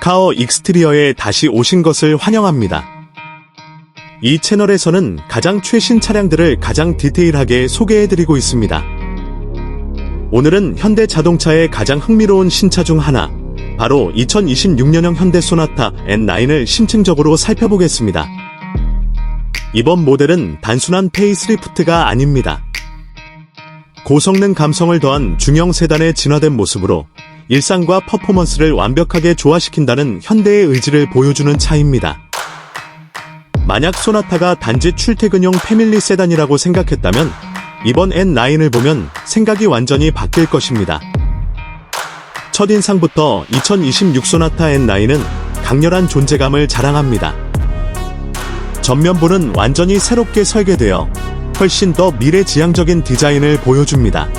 카어 익스트리어에 다시 오신 것을 환영합니다. 이 채널에서는 가장 최신 차량들을 가장 디테일하게 소개해드리고 있습니다. 오늘은 현대 자동차의 가장 흥미로운 신차 중 하나, 바로 2026년형 현대 소나타 N9을 심층적으로 살펴보겠습니다. 이번 모델은 단순한 페이스리프트가 아닙니다. 고성능 감성을 더한 중형 세단의 진화된 모습으로 일상과 퍼포먼스를 완벽하게 조화시킨다는 현대의 의지를 보여주는 차입니다. 만약 소나타가 단지 출퇴근용 패밀리 세단이라고 생각했다면 이번 N9을 보면 생각이 완전히 바뀔 것입니다. 첫인상부터 2026 소나타 N9은 강렬한 존재감을 자랑합니다. 전면부는 완전히 새롭게 설계되어 훨씬 더 미래지향적인 디자인을 보여줍니다.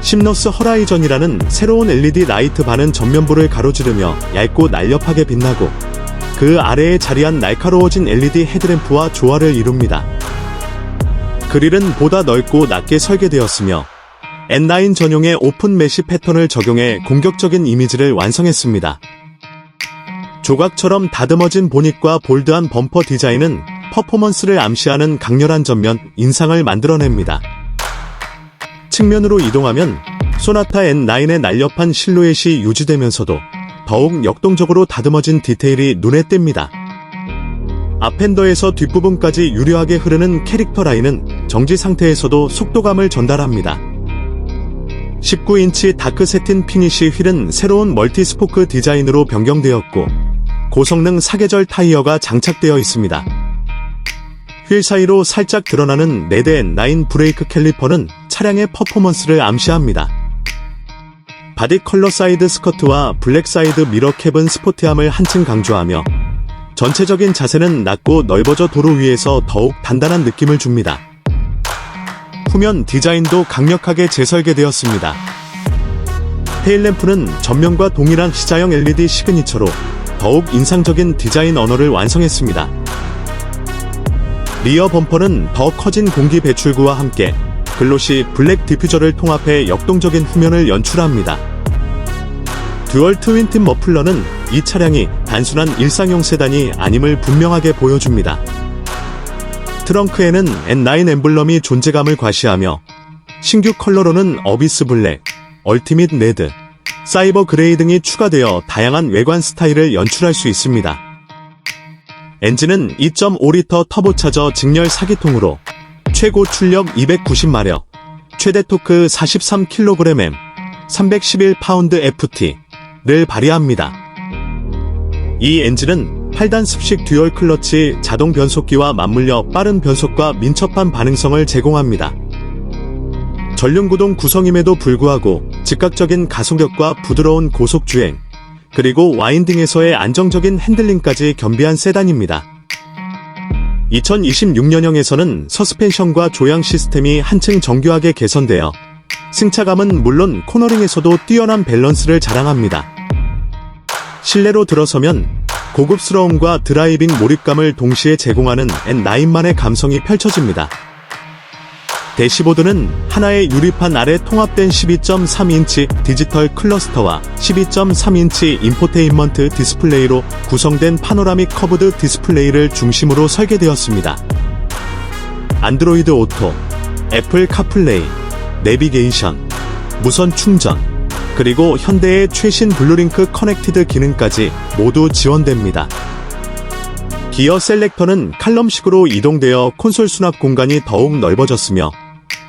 심너스 허라이전이라는 새로운 LED 라이트 반은 전면부를 가로지르며 얇고 날렵하게 빛나고 그 아래에 자리한 날카로워진 LED 헤드램프와 조화를 이룹니다. 그릴은 보다 넓고 낮게 설계되었으며 N9 전용의 오픈 메시 패턴을 적용해 공격적인 이미지를 완성했습니다. 조각처럼 다듬어진 보닛과 볼드한 범퍼 디자인은 퍼포먼스를 암시하는 강렬한 전면 인상을 만들어냅니다. 측면으로 이동하면 소나타 N9의 날렵한 실루엣이 유지되면서도 더욱 역동적으로 다듬어진 디테일이 눈에 띕니다. 앞핸더에서 뒷부분까지 유려하게 흐르는 캐릭터 라인은 정지 상태에서도 속도감을 전달합니다. 19인치 다크 세틴 피니쉬 휠은 새로운 멀티 스포크 디자인으로 변경되었고 고성능 사계절 타이어가 장착되어 있습니다. 휠 사이로 살짝 드러나는 레드 N9 브레이크 캘리퍼는 차량의 퍼포먼스를 암시합니다. 바디 컬러 사이드 스커트와 블랙 사이드 미러 캡은 스포티함을 한층 강조하며 전체적인 자세는 낮고 넓어져 도로 위에서 더욱 단단한 느낌을 줍니다. 후면 디자인도 강력하게 재설계되었습니다. 테일램프는 전면과 동일한 시자형 LED 시그니처로 더욱 인상적인 디자인 언어를 완성했습니다. 리어 범퍼는 더 커진 공기 배출구와 함께 글로시 블랙 디퓨저를 통합해 역동적인 후면을 연출합니다. 듀얼 트윈틴 머플러는 이 차량이 단순한 일상용 세단이 아님을 분명하게 보여줍니다. 트렁크에는 N9 엠블럼이 존재감을 과시하며 신규 컬러로는 어비스 블랙, 얼티밋 레드, 사이버 그레이 등이 추가되어 다양한 외관 스타일을 연출할 수 있습니다. 엔진은 2.5리터 터보차저 직렬 4기통으로 최고 출력 290마력, 최대 토크 43kgm, 311파운드 FT를 발휘합니다. 이 엔진은 8단 습식 듀얼 클러치 자동 변속기와 맞물려 빠른 변속과 민첩한 반응성을 제공합니다. 전륜구동 구성임에도 불구하고 즉각적인 가속력과 부드러운 고속주행, 그리고 와인딩에서의 안정적인 핸들링까지 겸비한 세단입니다. 2026년형에서는 서스펜션과 조향 시스템이 한층 정교하게 개선되어 승차감은 물론 코너링에서도 뛰어난 밸런스를 자랑합니다. 실내로 들어서면 고급스러움과 드라이빙 몰입감을 동시에 제공하는 N9만의 감성이 펼쳐집니다. 대시보드는 하나의 유리판 아래 통합된 12.3인치 디지털 클러스터와 12.3인치 인포테인먼트 디스플레이로 구성된 파노라믹 커브드 디스플레이를 중심으로 설계되었습니다. 안드로이드 오토, 애플 카플레이, 내비게이션, 무선 충전, 그리고 현대의 최신 블루링크 커넥티드 기능까지 모두 지원됩니다. 기어 셀렉터는 칼럼식으로 이동되어 콘솔 수납 공간이 더욱 넓어졌으며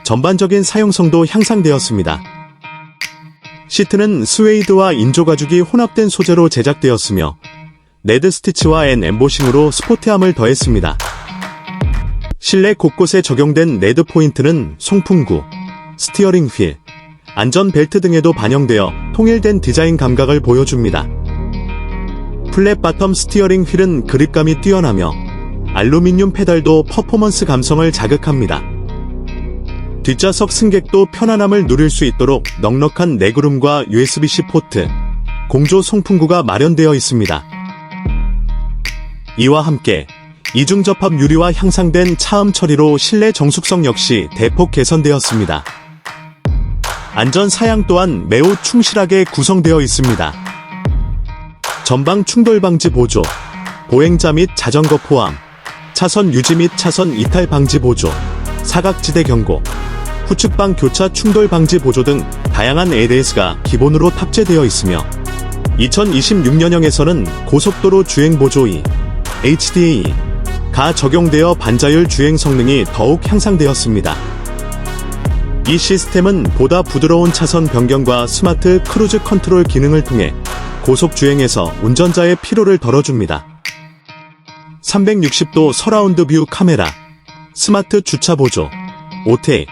전반적인 사용성도 향상되었습니다. 시트는 스웨이드와 인조 가죽이 혼합된 소재로 제작되었으며 레드 스티치와 앤 엠보싱으로 스포티함을 더했습니다. 실내 곳곳에 적용된 레드 포인트는 송풍구, 스티어링 휠, 안전 벨트 등에도 반영되어 통일된 디자인 감각을 보여줍니다. 플랫 바텀 스티어링 휠은 그립감이 뛰어나며 알루미늄 페달도 퍼포먼스 감성을 자극합니다. 뒷좌석 승객도 편안함을 누릴 수 있도록 넉넉한 레그룸과 USB-C 포트, 공조 송풍구가 마련되어 있습니다. 이와 함께 이중 접합 유리와 향상된 차음 처리로 실내 정숙성 역시 대폭 개선되었습니다. 안전 사양 또한 매우 충실하게 구성되어 있습니다. 전방 충돌 방지 보조, 보행자 및 자전거 포함, 차선 유지 및 차선 이탈 방지 보조, 사각지대 경고, 후측방 교차 충돌 방지 보조 등 다양한 ADS가 기본으로 탑재되어 있으며 2026년형에서는 고속도로 주행 보조 2, HDA 가 적용되어 반자율 주행 성능이 더욱 향상되었습니다. 이 시스템은 보다 부드러운 차선 변경과 스마트 크루즈 컨트롤 기능을 통해 고속 주행에서 운전자의 피로를 덜어줍니다. 360도 서라운드 뷰 카메라, 스마트 주차 보조, 오테,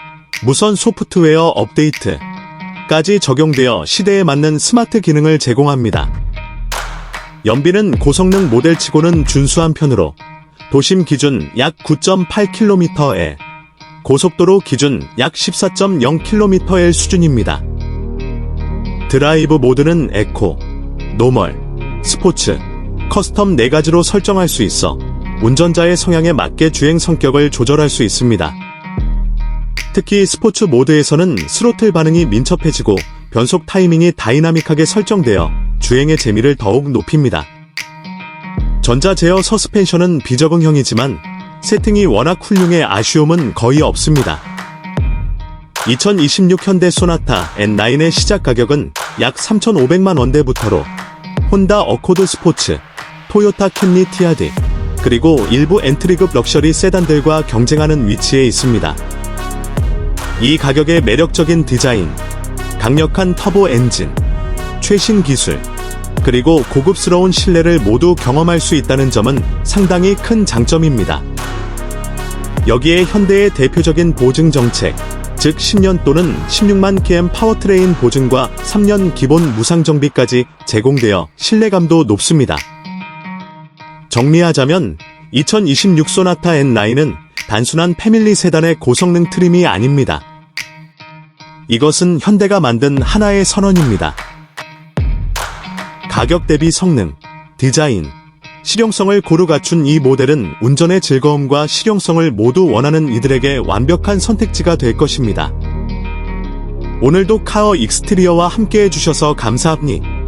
무선 소프트웨어 업데이트까지 적용되어 시대에 맞는 스마트 기능을 제공합니다. 연비는 고성능 모델치고는 준수한 편으로 도심 기준 약 9.8km에 고속도로 기준 약 14.0km의 수준입니다. 드라이브 모드는 에코, 노멀, 스포츠, 커스텀 4가지로 설정할 수 있어 운전자의 성향에 맞게 주행 성격을 조절할 수 있습니다. 특히 스포츠 모드에서는 스로틀 반응이 민첩해지고 변속 타이밍이 다이나믹하게 설정되어 주행의 재미를 더욱 높입니다. 전자 제어 서스펜션은 비적응형이지만 세팅이 워낙 훌륭해 아쉬움은 거의 없습니다. 2026 현대 소나타 N9의 시작 가격은 약 3,500만 원대부터로 혼다 어코드 스포츠, 토요타 캠리 티아디, 그리고 일부 엔트리급 럭셔리 세단들과 경쟁하는 위치에 있습니다. 이 가격의 매력적인 디자인, 강력한 터보 엔진, 최신 기술, 그리고 고급스러운 실내를 모두 경험할 수 있다는 점은 상당히 큰 장점입니다. 여기에 현대의 대표적인 보증 정책, 즉 10년 또는 16만 km 파워트레인 보증과 3년 기본 무상 정비까지 제공되어 신뢰감도 높습니다. 정리하자면 2026 소나타 N9은 단순한 패밀리 세단의 고성능 트림이 아닙니다. 이것은 현대가 만든 하나의 선언입니다. 가격 대비 성능, 디자인, 실용성을 고루 갖춘 이 모델은 운전의 즐거움과 실용성을 모두 원하는 이들에게 완벽한 선택지가 될 것입니다. 오늘도 카어 익스트리어와 함께 해주셔서 감사합니다.